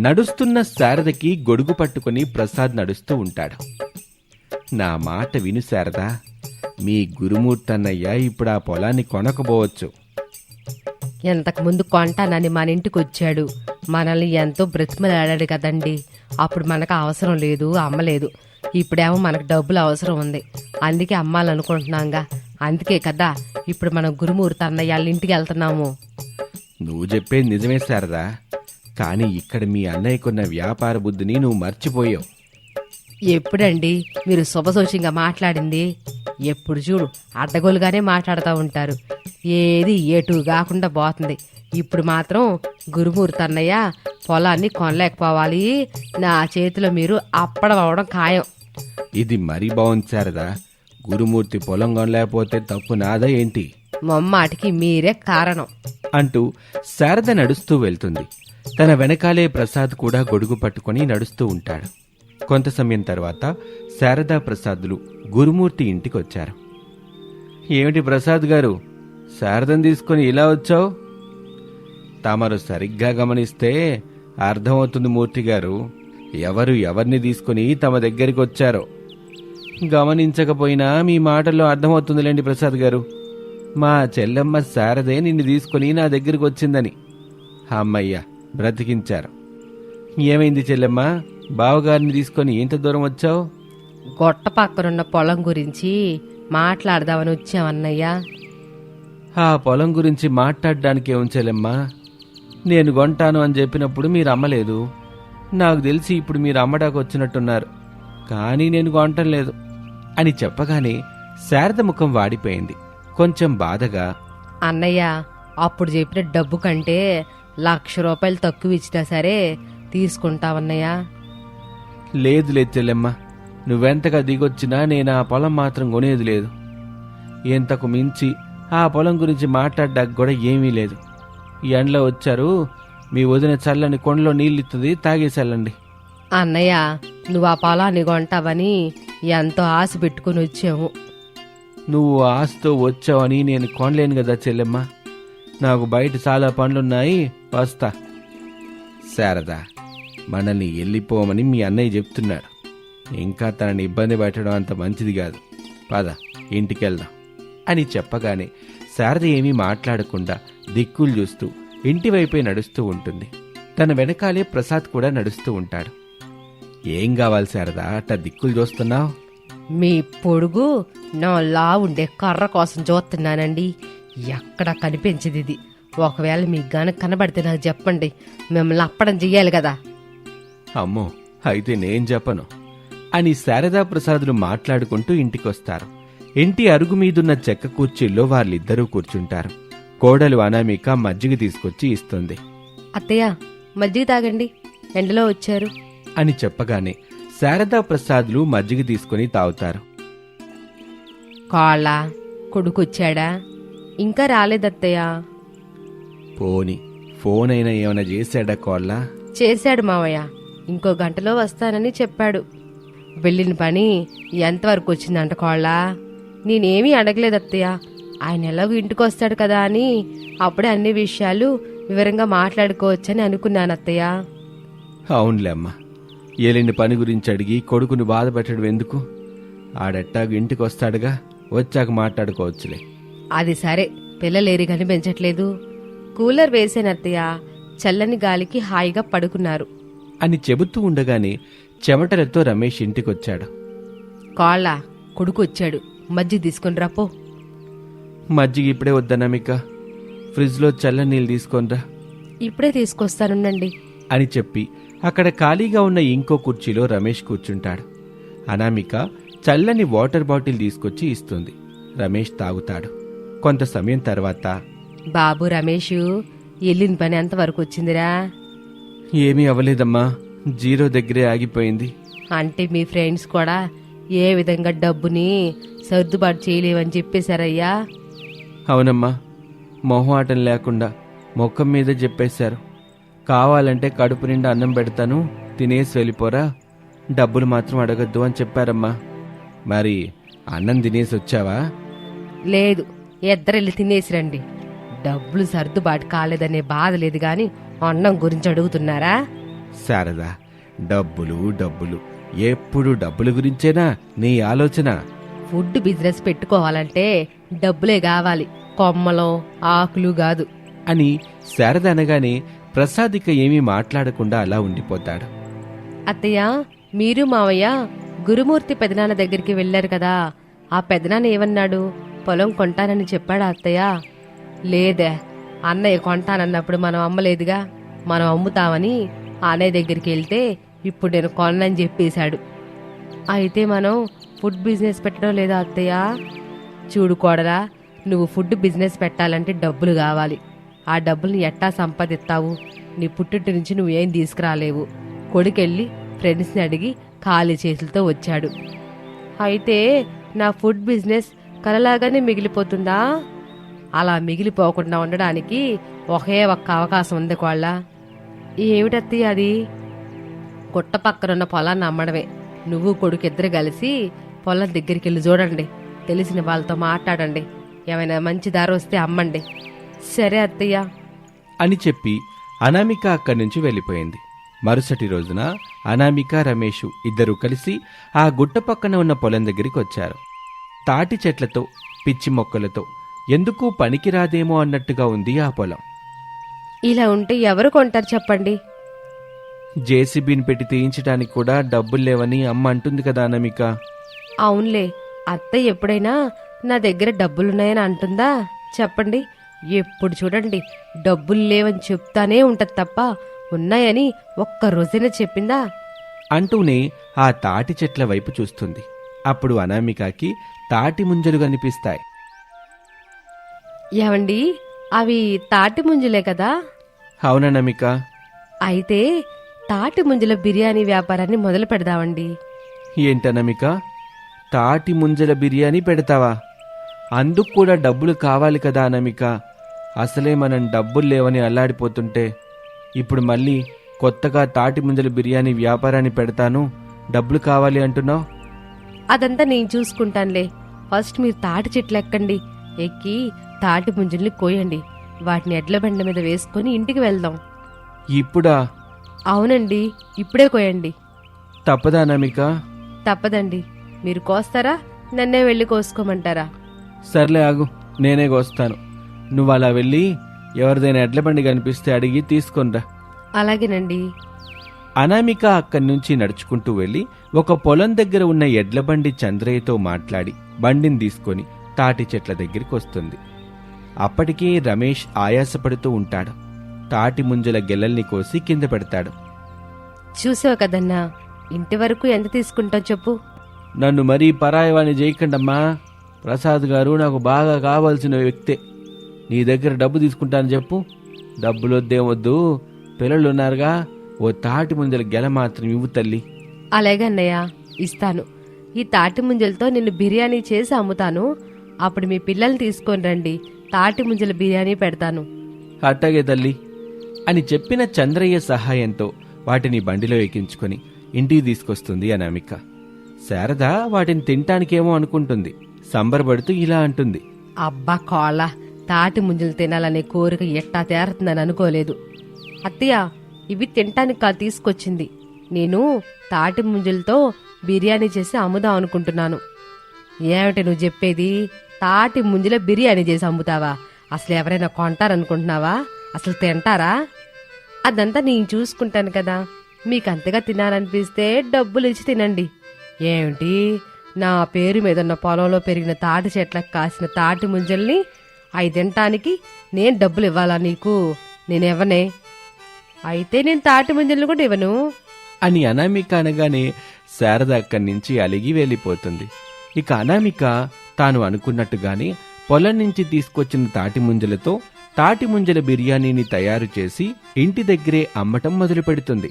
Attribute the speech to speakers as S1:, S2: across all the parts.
S1: నడుస్తున్న శారదకి గొడుగు పట్టుకుని ప్రసాద్ నడుస్తూ ఉంటాడు. నా మాట విను శారదా మీ గురుమూర్తన్నయ్య ఇప్పుడు ఆ పొలాన్ని కొనకపోవచ్చు.
S2: ఇంతకు ముందు కొంటానని మన ఇంటికి వచ్చాడు. మనల్ని ఎంతో బ్రతిమలాడాడు కదండి. అప్పుడు మనకు అవసరం లేదు అమ్మలేదు ఇప్పుడేమో మనకు డబ్బులు అవసరం ఉంది. అందుకే అమ్మాలనుకుంటున్నాంగా అందుకే కదా ఇప్పుడు మనం గురుమూర్తి అన్నయ్య వాళ్ళ ఇంటికి వెళ్తున్నాము.
S1: నువ్వు చెప్పేది నిజమే శారదా. కానీ ఇక్కడ మీ అన్నయ్యకున్న వ్యాపార బుద్ధిని నువ్వు మర్చిపోయావు.
S2: ఎప్పుడండి మీరు శుభసోషంగా మాట్లాడింది? ఎప్పుడు చూడు అడ్డగోలుగానే మాట్లాడుతూ ఉంటారు. ఏది ఏటు కాకుండా పోతుంది. ఇప్పుడు మాత్రం గురుమూర్తి అన్నయ్య పొలాన్ని కొనలేకపోవాలి. నా చేతిలో మీరు అప్పడం అవడం ఖాయం.
S1: ఇది మరీ బాగుంది శారదా. గురుమూర్తి పొలం కొనలేకపోతే తప్పు నాదా ఏంటి?
S2: మొమ్మాటికి మీరే కారణం.
S1: అంటూ శారద నడుస్తూ వెళ్తుంది. తన వెనకాలే ప్రసాద్ కూడా గొడుగు పట్టుకొని నడుస్తూ ఉంటాడు. కొంత సమయం తర్వాత శారదా ప్రసాదులు గురుమూర్తి ఇంటికి వచ్చారు ఏమిటి ప్రసాద్ గారు శారదను తీసుకొని ఇలా వచ్చావు? తమరు సరిగ్గా గమనిస్తే అర్థమవుతుంది మూర్తి గారు ఎవరు ఎవరిని తీసుకుని తమ దగ్గరికి వచ్చారో గమనించకపోయినా మీ మాటల్లో అర్థమవుతుందిలేండి ప్రసాద్ గారు. మా చెల్లెమ్మ శారదే నిన్ను తీసుకుని నా దగ్గరికి వచ్చిందని అమ్మయ్యా బ్రతికించారు. ఏమైంది చెల్లెమ్మ? బావగారిని తీసుకొని ఇంత దూరం వచ్చావు?
S2: గొట్ట పక్కనున్న పొలం గురించి మాట్లాడదామని వచ్చామన్నయ్య
S1: ఆ పొలం గురించి మాట్లాడడానికి ఏం చెల్లెమ్మా? నేను కొంటాను అని చెప్పినప్పుడు మీరు అమ్మలేదు. నాకు తెలిసి ఇప్పుడు మీరు అమ్మడానికి వచ్చినట్టున్నారు. కానీ నేను కొనటం లేదు. అని చెప్పగానే శారద ముఖం వాడిపోయింది. కొంచెం బాధగా
S2: అన్నయ్య అప్పుడు చెప్పిన డబ్బు కంటే లక్ష రూపాయలు తక్కువ ఇచ్చినా సరే తీసుకుంటావన్నయ్య.
S1: లేదు లేదు చెల్లెమ్మ. నువ్వెంతగా దిగొచ్చినా నేను ఆ పొలం మాత్రం కొనేది లేదు. ఎంతకు మించి ఆ పొలం గురించి మాట్లాడడానికి కూడా ఏమీ లేదు. ఈ ఎండలో వచ్చారు మీ వదిన చల్లని కొండలో నీళ్ళిస్తుంది తాగేసెళ్ళండి.
S2: అన్నయ్య నువ్వు ఆ పొలాన్ని కొంటావని ఎంతో ఆశ పెట్టుకుని వచ్చాము
S1: నువ్వు ఆశతో వచ్చావని నేను కొనలేను కదా చెల్లెమ్మ. నాకు బయట చాలా పనులున్నాయి వస్తా. శారదా మనల్ని వెళ్ళిపోమని మీ అన్నయ్య చెప్తున్నాడు. ఇంకా తనని ఇబ్బంది పెట్టడం అంత మంచిది కాదు. పద ఇంటికెళ్దాం అని చెప్పగానే శారద ఏమీ మాట్లాడకుండా దిక్కులు చూస్తూ ఇంటి వైపే నడుస్తూ ఉంటుంది. తన వెనకాలే ప్రసాద్ కూడా నడుస్తూ ఉంటాడు. ఏం కావాలి శారదా అట్ట దిక్కులు చూస్తున్నావు?
S2: మీ పొడుగు నా లా ఉండే కర్ర కోసం చూస్తున్నానండి. ఎక్కడ కనిపించదు ఇది? ఒకవేళ మీకు గనక కనబడితే నాకు చెప్పండి. మిమ్మల్ని అప్పడం చెయ్యాలి కదా.
S1: అమ్మో అయితే నేను చెప్పను. అని శారదా ప్రసాదులు మాట్లాడుకుంటూ ఇంటికొస్తారు. ఇంటి అరుగు మీదున్న చెక్క కుర్చీల్లో వాళ్ళిద్దరూ కూర్చుంటారు. కోడలు అనామిక మజ్జిగ తీసుకొచ్చి ఇస్తుంది.
S2: అత్తయ్య మజ్జిగ తాగండి. ఎండలో వచ్చారు.
S1: అని చెప్పగానే శారదా ప్రసాదులు మజ్జిగ తీసుకుని తాగుతారు.
S2: కాళ్ళ కొడుకొచ్చాడా ఇంకా రాలేదత్తయ్య.
S1: పోని ఫోన్ అయినా ఏమైనా చేశాడా కోళ్ళ?
S2: చేశాడు మావయ్య. ఇంకో గంటలో వస్తానని చెప్పాడు. వెళ్ళిన పని ఎంతవరకు వచ్చిందంట కోళ్ళ? నేనేమీ అడగలేదు అత్తయ్య ఆయన ఎలాగో ఇంటికి వస్తాడు కదా అని అప్పుడే అన్ని విషయాలు వివరంగా మాట్లాడుకోవచ్చని అనుకున్నాను అత్తయ్య
S1: అవునులే అమ్మా ఏలిన పని గురించి అడిగి కొడుకుని బాధ పెట్టడం ఎందుకు? ఆడెట్టాగు ఇంటికి వస్తాడుగా వచ్చాక మాట్లాడుకోవచ్చులే.
S2: అది సరే పిల్లలేరి కనిపించట్లేదు. కూలర్ వేసానత్తయ్య చల్లని గాలికి హాయిగా పడుకున్నారు.
S1: అని చెబుతూ ఉండగానే చెమటలతో రమేష్ ఇంటికొచ్చాడు.
S2: కాళ్ళ కొడుకు వచ్చాడు మజ్జిగ తీసుకుని రాపో
S1: మజ్జిగ ఇప్పుడే వద్దనమిక ఫ్రిడ్జ్లో చల్ల నీళ్ళు తీసుకొనిరా
S2: ఇప్పుడే తీసుకొస్తానుండండి.
S1: అని చెప్పి అక్కడ ఖాళీగా ఉన్న ఇంకో కుర్చీలో రమేష్ కూర్చుంటాడు. అనామిక చల్లని వాటర్ బాటిల్ తీసుకొచ్చి ఇస్తుంది. రమేష్ తాగుతాడు. కొంత సమయం తర్వాత.
S2: బాబు రమేష్ వెళ్ళిన పని ఎంతవరకు వచ్చిందిరా.
S1: ఏమీ అవ్వలేదమ్మా జీరో దగ్గరే ఆగిపోయింది.
S2: అంటే మీ ఫ్రెండ్స్ కూడా ఏ విధంగా డబ్బుని సర్దుబాటు చేయలేవని చెప్పేశారయ్యా.
S1: అవునమ్మా మొహమాటం లేకుండా మొక్కం మీద చెప్పేశారు. కావాలంటే కడుపు నిండా అన్నం పెడతాను తినేసి వెళ్ళిపోరా. డబ్బులు మాత్రం అడగద్దు అని చెప్పారమ్మా. మరి అన్నం తినేసి వచ్చావా?
S2: లేదు ఇద్దరెళ్ళి తినేసి రండి డబ్బులు సర్దుబాటు కాలేదనే బాధ లేదు గాని అన్నం గురించి అడుగుతున్నారా?
S1: శారద డబ్బులు డబ్బులు. ఎప్పుడు డబ్బుల గురించేనా నీ ఆలోచన?
S2: ఫుడ్ బిజినెస్ పెట్టుకోవాలంటే డబ్బులే కావాలి. కొమ్మలో ఆకులు కాదు.
S1: అని శారద అనగానే ప్రసాద్ ఇక ఏమీ మాట్లాడకుండా అలా ఉండిపోతాడు.
S2: అత్తయ్య మీరు మావయ్య గురుమూర్తి పెదనాన్న దగ్గరికి వెళ్ళారు కదా. ఆ పెదనాన్న ఏమన్నాడు? పొలం కొంటానని చెప్పాడా అత్తయ్య? లేదే అన్నయ్య కొంటానన్నప్పుడు మనం అమ్మలేదుగా మనం అమ్ముతామని అన్నయ్య దగ్గరికి వెళ్తే ఇప్పుడు నేను కొనని చెప్పేశాడు. అయితే మనం ఫుడ్ బిజినెస్ పెట్టడం లేదా అత్తయ్య? చూడు కోడలా నువ్వు ఫుడ్ బిజినెస్ పెట్టాలంటే డబ్బులు కావాలి. ఆ డబ్బుల్ని ఎట్టా సంపాదిస్తావు? నీ పుట్టింటి నుంచి నువ్వేం తీసుకురాలేవు? కొడుకెళ్ళి ఫ్రెండ్స్ని అడిగి ఖాళీ చేతులతో వచ్చాడు. అయితే నా ఫుడ్ బిజినెస్ కలలాగానే మిగిలిపోతుందా? అలా మిగిలిపోకుండా ఉండడానికి ఒకే ఒక్క అవకాశం ఉంది కోళ్ళ. ఏమిటత్తి అది? గుట్ట పక్కనున్న పొలాన్ని అమ్మడమే. నువ్వు కొడుకు ఇద్దరు కలిసి పొలం దగ్గరికి వెళ్ళి చూడండి. తెలిసిన వాళ్ళతో మాట్లాడండి. ఏమైనా మంచి దారి వస్తే అమ్మండి. సరే అత్తయ్య.
S1: అని చెప్పి అనామిక అక్కడి నుంచి వెళ్ళిపోయింది. మరుసటి రోజున అనామిక రమేష్ ఇద్దరూ కలిసి ఆ గుట్ట పక్కన ఉన్న పొలం దగ్గరికి వచ్చారు. తాటి చెట్లతో పిచ్చి మొక్కలతో ఎందుకు పనికిరాదేమో అన్నట్టుగా ఉంది ఆ పొలం.
S2: ఇలా ఉంటే ఎవరు కొంటారు చెప్పండి.
S1: జేసీబీని పెట్టి తీయించడానికి కూడా డబ్బులు లేవని అమ్మ అంటుంది కదా అనామిక.
S2: అవునులే అత్తయ్య ఎప్పుడైనా నా దగ్గర డబ్బులున్నాయని అంటుందా? చెప్పండి. ఎప్పుడు చూడండి డబ్బులు లేవని చెప్తానే ఉంటది తప్ప ఉన్నాయని ఒక్క రోజైనా చెప్పిందా?
S1: అంటూనే ఆ తాటి చెట్ల వైపు చూస్తుంది. అప్పుడు అనామికకి తాటి ముంజలు కనిపిస్తాయి.
S2: ఏమండి అవి తాటి ముంజలే కదా?
S1: అవుననామిక
S2: అయితే తాటి ముంజల బిర్యానీ వ్యాపారాన్ని మొదలు పెడదామండి.
S1: ఏంటనమిక తాటి ముంజల బిర్యానీ పెడతావా? అందుకు కూడా డబ్బులు కావాలి కదా అనమిక అసలే మనం డబ్బులు లేవని అల్లాడిపోతుంటే ఇప్పుడు మళ్ళీ కొత్తగా తాటి ముంజల బిర్యానీ వ్యాపారాన్ని పెడతాను. డబ్బులు కావాలి అంటున్నావు?
S2: అదంతా నేను చూసుకుంటానులే. ఫస్ట్ మీరు తాటి చెట్లు ఎక్కండి. ఎక్కి తాటి ముంజల్ని కోయండి. వాటిని ఎడ్ల బండ మీద వేసుకొని ఇంటికి వెళ్దాం.
S1: ఇప్పుడా?
S2: అవునండి. ఇప్పుడే కోయండి.
S1: తప్పదా అనమిక
S2: తప్పదండి. మీరు కోస్తారా? నన్నే వెళ్ళి కోసుకోమంటారా?
S1: సర్లే ఆగు. నేనే కోస్తాను. నువ్వు అలా వెళ్ళి ఎవరిదైనా ఎడ్ల బండి కనిపిస్తే అడిగి తీసుకొనిరా.
S2: అలాగేనండి.
S1: అనామిక అక్కడి నుంచి నడుచుకుంటూ వెళ్ళి ఒక పొలం దగ్గర ఉన్న ఎడ్లబండి చంద్రయ్యతో మాట్లాడి బండిని తీసుకొని తాటి చెట్ల దగ్గరికి వస్తుంది. అప్పటికే రమేష్ ఆయాసపడుతూ ఉంటాడు. తాటి ముంజల గెలల్ని కోసి కింద పెడతాడు.
S2: చూసావు కదన్నా ఇంటి వరకు ఎంత తీసుకుంటావు చెప్పు.
S1: నన్ను మరీ పరాయవాణి చేయకండమ్మా. ప్రసాద్ గారు నాకు బాగా కావాల్సిన వ్యక్తే. నీ దగ్గర డబ్బు తీసుకుంటాను చెప్పు. డబ్బులు వద్దేమొద్దు పిల్లలు ఉన్నారుగా ఓ తాటి ముంజల గెల మాత్రం ఇవ్వు తల్లి.
S2: అలాగే అన్నయ్య ఇస్తాను. ఈ తాటి ముంజలతో నిన్ను బిర్యానీ చేసి అమ్ముతాను. అప్పుడు మీ పిల్లల్ని తీసుకొని రండి తాటి ముంజల బిర్యానీ పెడతాను.
S1: అట్టాగే తల్లి. అని చెప్పిన చంద్రయ్య సహాయంతో వాటిని బండిలో ఎక్కించుకొని ఇంటికి తీసుకొస్తుంది అనామిక. శారద వాటిని తినటానికేమో అనుకుంటుంది. సంబరపడుతూ ఇలా అంటుంది.
S2: అబ్బా కోళ్ళ తాటి ముంజలు తినాలనే కోరిక ఎట్టా తేరుతుందని అనుకోలేదు. అత్తయ్య ఇవి తినటానికి కాదు తీసుకొచ్చింది. నేను తాటి ముంజలతో బిర్యానీ చేసి అమ్ముదాం అనుకుంటున్నాను. ఏమిటి నువ్వు చెప్పేది? తాటి ముంజల బిర్యానీ చేసి అమ్ముతావా? అసలు ఎవరైనా కొంటారనుకుంటున్నావా? అసలు తింటారా? అదంతా నేను చూసుకుంటాను కదా. మీకు అంతగా తినాలనిపిస్తే డబ్బులు ఇచ్చి తినండి. ఏమిటి? నా పేరు మీద ఉన్న పొలంలో పెరిగిన తాటి చెట్లకు కాసిన తాటి ముంజల్ని అవి తినటానికి నేను డబ్బులు ఇవ్వాలా నీకు? నేనెవనే అయితే నేను తాటి ముంజల్ని కూడా ఇవ్వను.
S1: అని అనామిక అనగానే శారద అక్కడి నుంచి అలిగి వెళ్ళిపోతుంది. ఇక అనామిక తాను అనుకున్నట్టుగానే పొలం నుంచి తీసుకొచ్చిన తాటి ముంజలతో తాటి ముంజల బిర్యానీని తయారు చేసి ఇంటి దగ్గరే అమ్మటం మొదలు పెడుతుంది.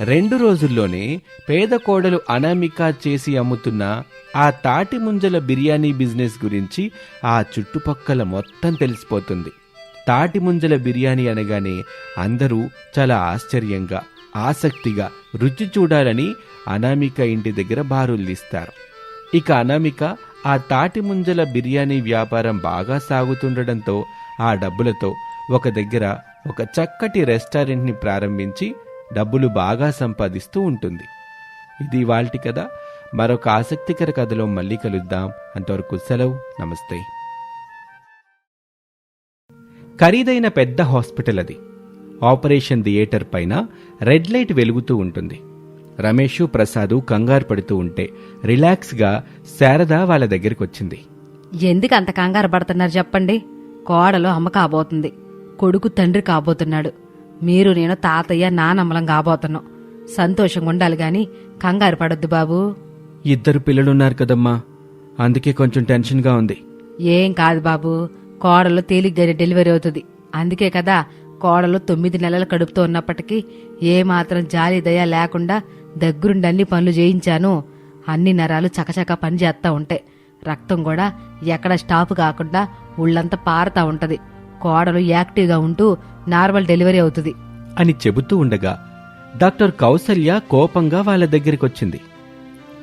S1: రెండు రోజుల్లోనే పేద కోడలు అనామిక చేసి అమ్ముతున్న ఆ తాటి ముంజల బిర్యానీ బిజినెస్ గురించి ఆ చుట్టుపక్కల మొత్తం తెలిసిపోతుంది. తాటి ముంజల బిర్యానీ అనగానే అందరూ చాలా ఆశ్చర్యంగా ఆసక్తిగా రుచి చూడాలని అనామిక ఇంటి దగ్గర బారుల్లిస్తారు. ఇక అనామిక ఆ తాటి ముంజల బిర్యానీ వ్యాపారం బాగా సాగుతుండటంతో ఆ డబ్బులతో ఒక దగ్గర ఒక చక్కటి రెస్టారెంట్ని ప్రారంభించి డబ్బులు బాగా సంపాదిస్తూ ఉంటుంది. ఇది వాల్టి కథ. మరొక ఆసక్తికర కథలో మళ్ళీ కలుద్దాం. అంతవరకు సెలవు. నమస్తే. ఖరీదైన పెద్ద హాస్పిటల్ అది. ఆపరేషన్ థియేటర్ పైన రెడ్ లైట్ వెలుగుతూ ఉంటుంది. రమేషు ప్రసాదు కంగారు పడుతూ ఉంటే రిలాక్స్గా శారద వాళ్ళ దగ్గరికి వచ్చింది
S3: ఎందుకు అంత కంగారు పడుతున్నారు చెప్పండి? కోడలు అమ్మ కాబోతుంది. కొడుకు తండ్రి కాబోతున్నాడు. మీరు నేను తాతయ్య నానమ్మలం కాబోతున్నాం. సంతోషంగా ఉండాలి గాని కంగారు పడొద్దు బాబు.
S1: ఇద్దరు పిల్లలున్నారు కదమ్మా. అందుకే కొంచెం టెన్షన్గా ఉంది.
S3: ఏం కాదు బాబు. కోడలు తేలిగ్గానే డెలివరీ అవుతుంది. అందుకే కదా కోడలు తొమ్మిది నెలల కడుపుతో ఉన్నప్పటికీ ఏ మాత్రం జాలి దయ లేకుండా దగ్గరుండి అన్ని పనులు చేయించాను. అన్ని నరాలు చకచక పని చేస్తా ఉంటాయి రక్తం కూడా ఎక్కడ స్టాప్ కాకుండా ఉళ్ళంతా పారుతా ఉంటది. కోడలు యాక్టివ్గా ఉంటూ నార్మల్ డెలివరీ అవుతుంది.
S1: అని చెబుతూ ఉండగా డాక్టర్ కౌసల్య కోపంగా వాళ్ళ దగ్గరికొచ్చింది.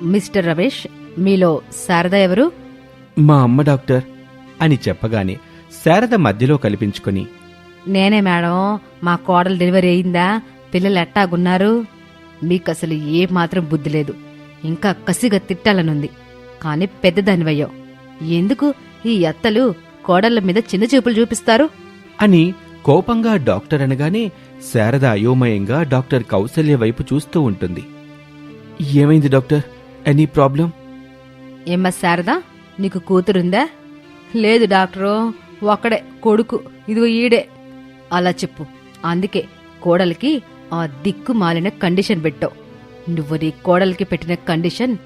S3: మిస్టర్ రమేష్ మీలో శారద ఎవరు?
S1: మా అమ్మ డాక్టర్ అని చెప్పగానే శారద మధ్యలో కల్పించుకొని
S3: నేనే మేడం మా కోడలు డెలివరీ అయిందా? పిల్లలు ఎట్టాగున్నారు? మీకు అసలు ఏ మాత్రం బుద్ధి లేదు. ఇంకా కసిగా తిట్టాలనుంది. కానీ పెద్దదానివయ్యావు ఎందుకు ఈ ఎత్తలు కోడళ్ళ మీద చిన్న చూపులు చూపిస్తారు?
S1: అని కోపంగా డాక్టర్ అనగానే శారద అయోమయంగా డాక్టర్ కౌసల్య వైపు చూస్తూ ఉంటుంది. ఏమైంది డాక్టర్? Any problem?
S3: ఏమ్మా శారదా నీకు కూతురుందా? లేదు డాక్టరు. ఒక్కడే కొడుకు. ఇదిగో ఈడే. అలా చెప్పు. అందుకే కోడలికి ఆ దిక్కు మాలిన కండిషన్ పెట్టావు. నువ్వు నీ కోడలికి పెట్టిన కండిషన్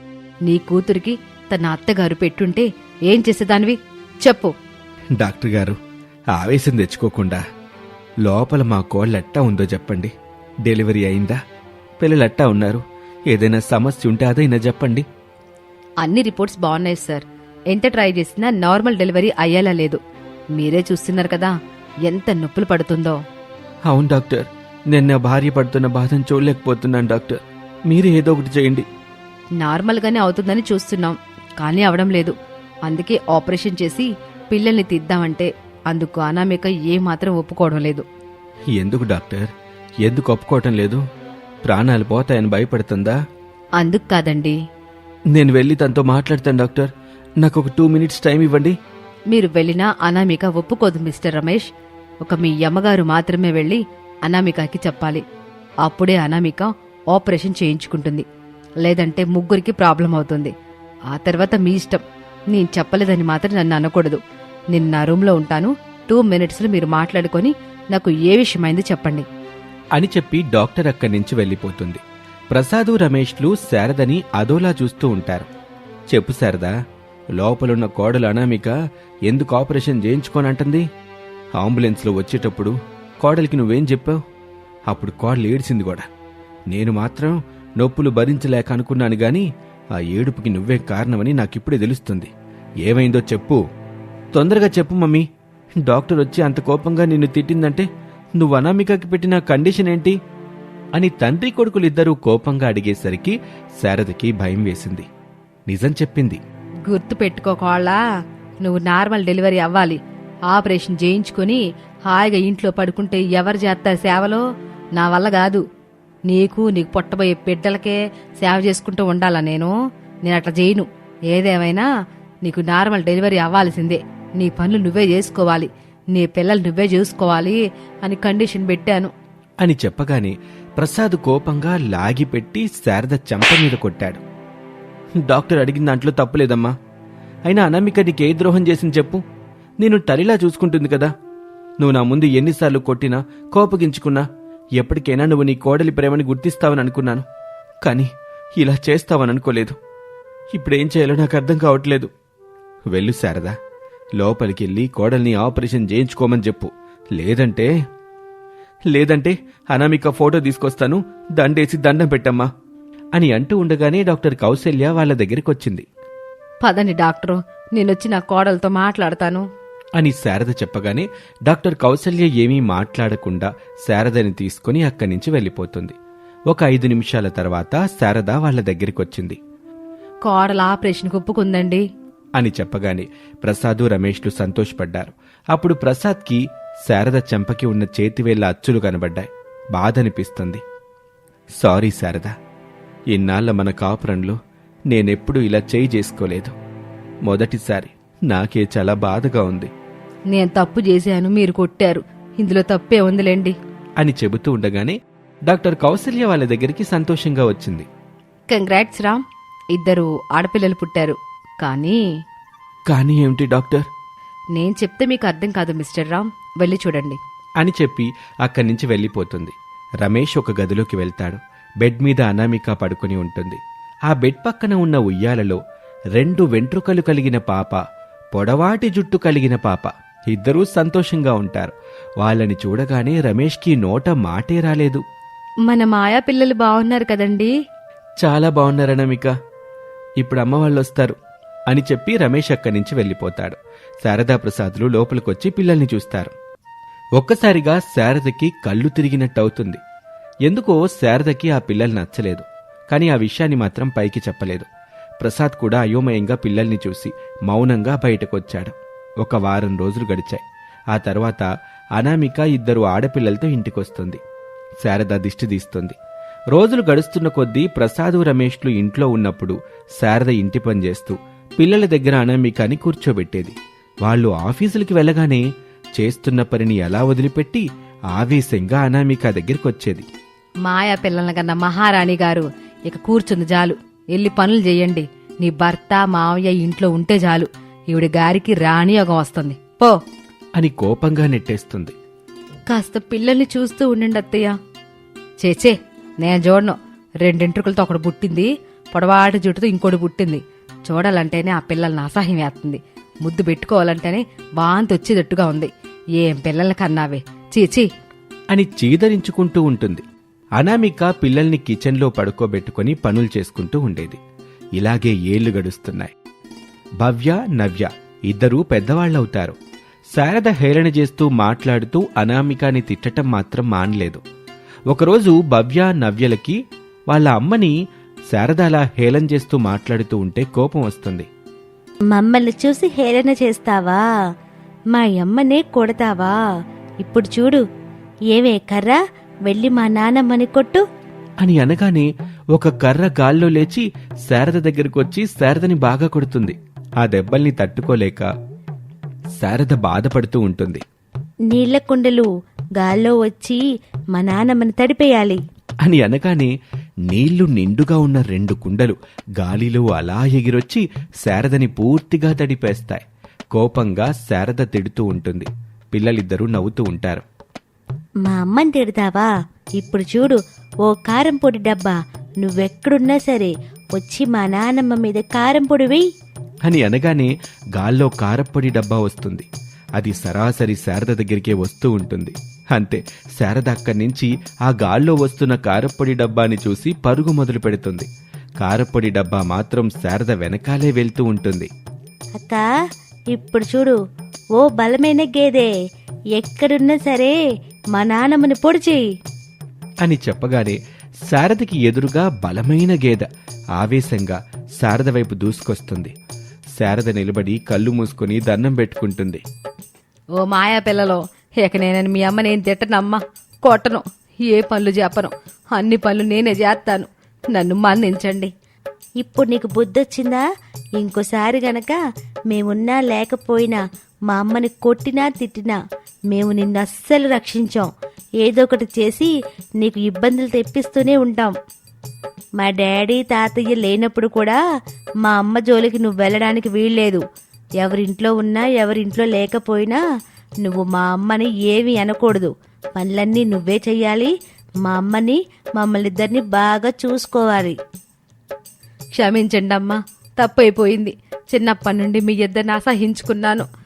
S3: నీ కూతురికి తన అత్తగారు పెట్టుంటే ఏం చేసేదానివి? చెప్పు.
S1: డాక్టర్ గారు ఆవేశం తెచ్చుకోకుండా లోపల మా కోళ్ళెట్టా ఉందో చెప్పండి. డెలివరీ అయిందా? పిల్లలెట్టా ఉన్నారు. ఏదైనా సమస్య ఉంటే అదైనా చెప్పండి.
S3: అన్ని రిపోర్ట్స్ బాగున్నాయి సార్. ఎంత ట్రై చేసినా నార్మల్ డెలివరీ అయ్యేలా లేదు. మీరే చూస్తున్నారు కదా ఎంత నొప్పులు పడుతుందో.
S1: అవును డాక్టర్. నేను నా భార్య పడుతున్న బాధను చూడలేకపోతున్నాను డాక్టర్. మీరే ఏదో ఒకటి చేయండి.
S3: నార్మల్గానే అవుతుందని చూస్తున్నాం కానీ అవడం లేదు. అందుకే ఆపరేషన్ చేసి పిల్లల్ని తీద్దామంటే అందుకు అనామిక ఏమాత్రం ఒప్పుకోవడం లేదు.
S1: ఎందుకు డాక్టర్? ఎందుకు ఒప్పుకోవటం లేదు? ప్రాణాలు పోతాయని భయపడుతుందా?
S3: అందుకు కాదండి.
S1: నేను వెళ్ళి తనతో మాట్లాడతాను డాక్టర్. నాకు ఒక టూ మినిట్స్ టైం ఇవ్వండి.
S3: మీరు వెళ్ళినా అనామిక ఒప్పుకోదు మిస్టర్ రమేష్. ఒక మీ అమ్మగారు మాత్రమే వెళ్ళి అనామికకి చెప్పాలి. అప్పుడే అనామిక ఆపరేషన్ చేయించుకుంటుంది. లేదంటే ముగ్గురికి ప్రాబ్లం అవుతుంది. ఆ తర్వాత మీ ఇష్టం. నేను చెప్పలేదని మాత్రం నన్ను అనకూడదు. నేను నా రూమ్లో ఉంటాను. టూ మినిట్స్లో మీరు మాట్లాడుకొని నాకు ఏ విషయమైంది చెప్పండి.
S1: అని చెప్పి డాక్టర్ అక్కడి నుంచి వెళ్ళిపోతుంది. ప్రసాదు రమేష్లు శారదని అదోలా చూస్తూ ఉంటారు. చెప్పు శారదా. లోపలున్న కోడలు అనామిక ఎందుకు ఆపరేషన్ చేయించుకోనంటుంది? అంబులెన్స్లో వచ్చేటప్పుడు కోడలికి నువ్వేం చెప్పావు? అప్పుడు కోడలు ఏడిసింది కూడా. నేను మాత్రం నొప్పులు భరించలేక అనుకున్నాను గాని ఆ ఏడుపుకి నువ్వే కారణమని నాకిప్పుడే తెలుస్తుంది. ఏమైందో చెప్పు. తొందరగా చెప్పు మమ్మీ. డాక్టర్ వచ్చి అంత కోపంగా నిన్ను తిట్టిందంటే నువ్వు అనామికకి పెట్టిన కండిషన్ ఏంటి? అని తండ్రి కొడుకులిద్దరూ కోపంగా అడిగేసరికి శారదకి భయం వేసింది. నిజం చెప్పింది.
S3: గుర్తు పెట్టుకోకోళ్ళా నువ్వు నార్మల్ డెలివరీ అవ్వాలి. ఆపరేషన్ చేయించుకొని హాయిగా ఇంట్లో పడుకుంటే ఎవరు చేస్తారు సేవలో? నా వల్ల కాదు. నీకు నీకు పుట్టబోయే బిడ్డలకే సేవ చేసుకుంటూ ఉండాలా నేను? నేను అట్లా చేయను. ఏదేమైనా నీకు నార్మల్ డెలివరీ అవ్వాల్సిందే. నీ పనులు నువ్వే చేసుకోవాలి. నీ పిల్లలు నువ్వే చూసుకోవాలి అని కండిషన్ పెట్టాను.
S1: అని చెప్పగానే ప్రసాద్ కోపంగా లాగిపెట్టి శారద చెంప మీద కొట్టాడు. డాక్టర్ అడిగిన దాంట్లో తప్పులేదమ్మా. అయినా అనామిక నీకే ద్రోహం చేసింది చెప్పు. నేను తల్లిలా చూసుకుంటుంది కదా. నువ్వు నా ముందు ఎన్నిసార్లు కొట్టినా కోపగించుకున్నా ఎప్పటికైనా నువ్వు నీ కోడలి ప్రేమని గుర్తిస్తావని అనుకున్నాను. కానీ ఇలా చేస్తావని అనుకోలేదు. ఇప్పుడేం చేయాలో నాకు అర్థం కావట్లేదు. వెళ్ళు శారదా. లోపలికెళ్ళి కోడల్ని ఆపరేషన్ చేయించుకోమని చెప్పు. లేదంటే లేదంటే అనామిక ఫోటో తీసుకొస్తాను దండేసి దండం పెట్టమ్మా. అని అంటూ ఉండగానే డాక్టర్ కౌశల్య వాళ్ళ దగ్గరికొచ్చింది.
S3: పదండి డాక్టరు నేనొచ్చి నా కోడలతో మాట్లాడతాను.
S1: అని శారద చెప్పగానే డాక్టర్ కౌసల్య ఏమీ మాట్లాడకుండా శారదని తీసుకుని అక్కడి నుంచి వెళ్ళిపోతుంది. ఒక ఐదు నిమిషాల తర్వాత శారద వాళ్ళ దగ్గరికొచ్చింది.
S3: కోడల ఆపరేషన్కి ఒప్పుకుందండి.
S1: అని చెప్పగానే ప్రసాదు రమేష్లు సంతోషపడ్డారు. అప్పుడు ప్రసాద్కి శారద చెంపకి ఉన్న చేతివేళ్ళ అచ్చులు కనబడ్డాయి. బాధనిపిస్తుంది. సారీ శారద. ఇన్నాళ్ళ మన కాపురంలో నేనెప్పుడూ ఇలా చేయి చేసుకోలేదు. మొదటిసారి నాకే చాలా బాధగా ఉంది.
S3: నేను తప్పు చేశాను మీరు కొట్టారు. ఇందులో తప్పే ఉందిలేండి.
S1: అని చెబుతూ ఉండగానే డాక్టర్ కౌసల్య వాళ్ళ దగ్గరికి సంతోషంగా వచ్చింది.
S3: కంగ్రాట్స్ రామ్ ఇద్దరు ఆడపిల్లలు పుట్టారు. కానీ
S1: కానీ ఏమిటి డాక్టర్?
S3: నేను చెప్తే మీకు అర్థం కాదు మిస్టర్ రామ్. వెళ్ళి చూడండి.
S1: అని చెప్పి అక్కడి నుంచి వెళ్ళిపోతుంది. రమేష్ ఒక గదిలోకి వెళ్తాడు. బెడ్ మీద అనామిక పడుకుని ఉంటుంది. ఆ బెడ్ పక్కన ఉన్న ఉయ్యాలలో రెండు వెంట్రుకలు కలిగిన పాప పొడవాటి జుట్టు కలిగిన పాప. ఇద్దరూ సంతోషంగా ఉంటారు. వాళ్ళని చూడగానే రమేష్కి నోట మాటే రాలేదు.
S3: మన మాయా పిల్లలు బాగున్నారు కదండి.
S1: చాలా బాగున్నారు అనామిక. ఇప్పుడు అమ్మ వాళ్ళు వస్తారు అని చెప్పి రమేష్ అక్కడి నుంచి వెళ్ళిపోతాడు. శారదా ప్రసాద్లు లోపలికొచ్చి పిల్లల్ని చూస్తారు. ఒక్కసారిగా శారదకి కళ్ళు తిరిగినట్టు అవుతుంది ఎందుకో శారదకి ఆ పిల్లలు నచ్చలేదు. కానీ ఆ విషయాన్ని మాత్రం పైకి చెప్పలేదు. ప్రసాద్ కూడా అయోమయంగా పిల్లల్ని చూసి మౌనంగా బయటకొచ్చాడు. ఒక వారం రోజులు గడిచాయి. ఆ తర్వాత అనామిక ఇద్దరు ఆడపిల్లలతో ఇంటికొస్తుంది. శారద దిష్టి తీస్తుంది. రోజులు గడుస్తున్న కొద్దీ ప్రసాదు రమేష్లు ఇంట్లో ఉన్నప్పుడు శారద ఇంటి పని చేస్తూ పిల్లల దగ్గర అనామికని కూర్చోబెట్టేది. వాళ్ళు ఆఫీసులకి వెళ్ళగానే చేస్తున్న పనిని ఎలా వదిలిపెట్టి ఆవేశంగా అనామిక దగ్గరికి వచ్చేది
S3: మాయా పిల్లల కన్నా మహారాణి గారు ఇక కూర్చుంది చాలు వెళ్ళి పనులు చెయ్యండి నీ భర్త మావయ్య ఇంట్లో ఉంటే చాలు ఈవిడ గారికి రాణియోగం వస్తుంది. పో.
S1: అని కోపంగా నెట్టేస్తుంది.
S3: కాస్త పిల్లల్ని చూస్తూ ఉండండి అత్తయ్య. చేచే నేను చూడను రెండింట్రుకలతో ఒకటి పుట్టింది. పొడవాటి జుట్టుతో ఇంకోటి పుట్టింది. చూడాలంటేనే ఆ పిల్లల్ని అసహ్యం వేస్తుంది. ముద్దు పెట్టుకోవాలంటేనే వాంతి వచ్చేటట్టుగా ఉంది. ఏం పిల్లల్ని కన్నావే? చీచీ
S1: అని చీదరించుకుంటూ ఉంటుంది. అనామిక పిల్లల్ని కిచెన్లో పడుకోబెట్టుకుని పనులు చేసుకుంటూ ఉండేది. ఇలాగే ఏళ్ళు గడుస్తున్నాయి. భవ్య నవ్య ఇద్దరూ పెద్దవాళ్ళవుతారు శారద హేళన చేస్తూ మాట్లాడుతూ అనామికాని తిట్టటం మాత్రం మానలేదు. ఒకరోజు భవ్య నవ్యలకి వాళ్ళ అమ్మని శారద అలా హేళన చేస్తూ మాట్లాడుతూ ఉంటే కోపం వస్తుంది.
S4: మమ్మల్ని చూసి హేళన చేస్తావా? మా అమ్మనే కొడతావా? ఇప్పుడు చూడు. ఏవే కర్రా? వెళ్ళి మా నానమ్మని కొట్టు.
S1: అని అనగానే ఒక కర్ర గాల్లో లేచి శారద దగ్గరకు వచ్చి శారదని బాగా కొడుతుంది. ఆ దెబ్బల్ని తట్టుకోలేక శారద బాధపడుతూ ఉంటుంది.
S4: నీళ్ళ కుండలు గాల్లో వచ్చి మా నానమ్మని తడిపేయాలి.
S1: అని అనగానే నీళ్ళు నిండుగా ఉన్న రెండు కుండలు గాలిలో అలా ఎగిరొచ్చి శారదని పూర్తిగా తడిపేస్తాయి. కోపంగా శారద తిడుతూ ఉంటుంది. పిల్లలిద్దరూ నవ్వుతూ ఉంటారు.
S4: మా అమ్మని తిడతావా? ఇప్పుడు చూడు ఓ కారం పొడి డబ్బా. నువ్వెక్కడున్నా సరే వచ్చి మా నానమ్మ మీద కారం పొడి వెయ్యి
S1: అని అనగానే గాల్లో కారప్పొడి డబ్బా వస్తుంది. అది సరాసరి శారద దగ్గరికే వస్తూ ఉంటుంది. అంతే శారద అక్కడి నుంచి ఆ గాల్లో వస్తున్న కారప్పొడి డబ్బాని చూసి పరుగు మొదలు పెడుతుంది. కారప్పొడి డబ్బా మాత్రం శారద వెనకాలే వెళ్తూ ఉంటుంది.
S4: అక్క ఇప్పుడు చూడు ఓ బలమైన గేదె. ఎక్కడున్నా సరే మా నానమ్మని పొడి చెయ్యి
S1: అని చెప్పగానే శారదకి ఎదురుగా బలమైన గేద ఆవేశంగా శారద వైపు దూసుకొస్తుంది. శారద నిలబడి కళ్ళు మూసుకొని దండం పెట్టుకుంటుంది.
S3: ఓ మాయా పిల్లలో ఇక నేను మీ అమ్మ నేను తిట్టనమ్మా. కొట్టను. ఏ పనులు చెప్పను. అన్ని పనులు నేనే చేస్తాను. నన్ను మన్నించండి.
S4: ఇప్పుడు నీకు బుద్ధొచ్చిందా? ఇంకోసారి గనక మేమున్నా లేకపోయినా మా అమ్మని కొట్టినా తిట్టినా మేము నిన్ను అస్సలు రక్షించాం. ఏదో ఒకటి చేసి నీకు ఇబ్బందులు తెప్పిస్తూనే ఉంటాం. మా డాడీ తాతయ్య లేనప్పుడు కూడా మా అమ్మ జోలికి నువ్వు వెళ్ళడానికి వీల్లేదు. ఎవరింట్లో ఉన్నా ఎవరింట్లో లేకపోయినా నువ్వు మా అమ్మని ఏమీ అనకూడదు. పనులన్నీ నువ్వే చెయ్యాలి. మా అమ్మని మమ్మల్ని ఇద్దరిని బాగా చూసుకోవాలి.
S3: క్షమించండి అమ్మా తప్పైపోయింది. చిన్నప్పటి నుండి మీ ఇద్దరిని అసహించుకున్నాను.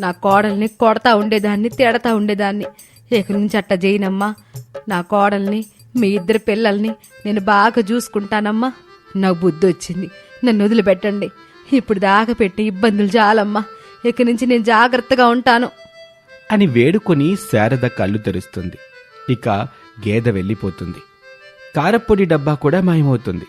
S3: నా కోడల్ని కొడతా ఉండేదాన్ని తిడతా ఉండేదాన్ని. ఇక నుంచి అట్ట చేయనమ్మా నా కోడల్ని మీ ఇద్దరు పిల్లల్ని నేను బాగా చూసుకుంటానమ్మా. నాకు బుద్ధి వచ్చింది నన్ను వదిలిపెట్టండి. ఇప్పుడు దాకా పెట్టి ఇబ్బందులు చాలమ్మా ఇక నుంచి నేను జాగ్రత్తగా ఉంటాను.
S1: అని వేడుకొని శారద కళ్ళు తెరుస్తుంది. ఇక గేదె వెళ్ళిపోతుంది. కారపొడి డబ్బా కూడా మాయమవుతుంది.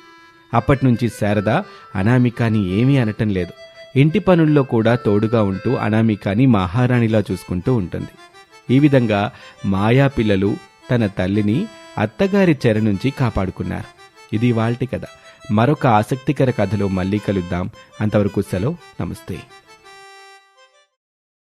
S1: అప్పటినుంచి శారద అనామికాని ఏమీ అనటం లేదు. ఇంటి పనుల్లో కూడా తోడుగా ఉంటూ అనామికాని మహారాణిలా చూసుకుంటూ ఉంటుంది. ఈ విధంగా మాయా పిల్లలు తన తల్లిని అత్తగారి చెర నుంచి కాపాడుకున్నారు. ఇది వాళ్ళ కథ. మరొక ఆసక్తికర కథలో మళ్ళీ కలుద్దాం. అంతవరకు సెలవు. నమస్తే.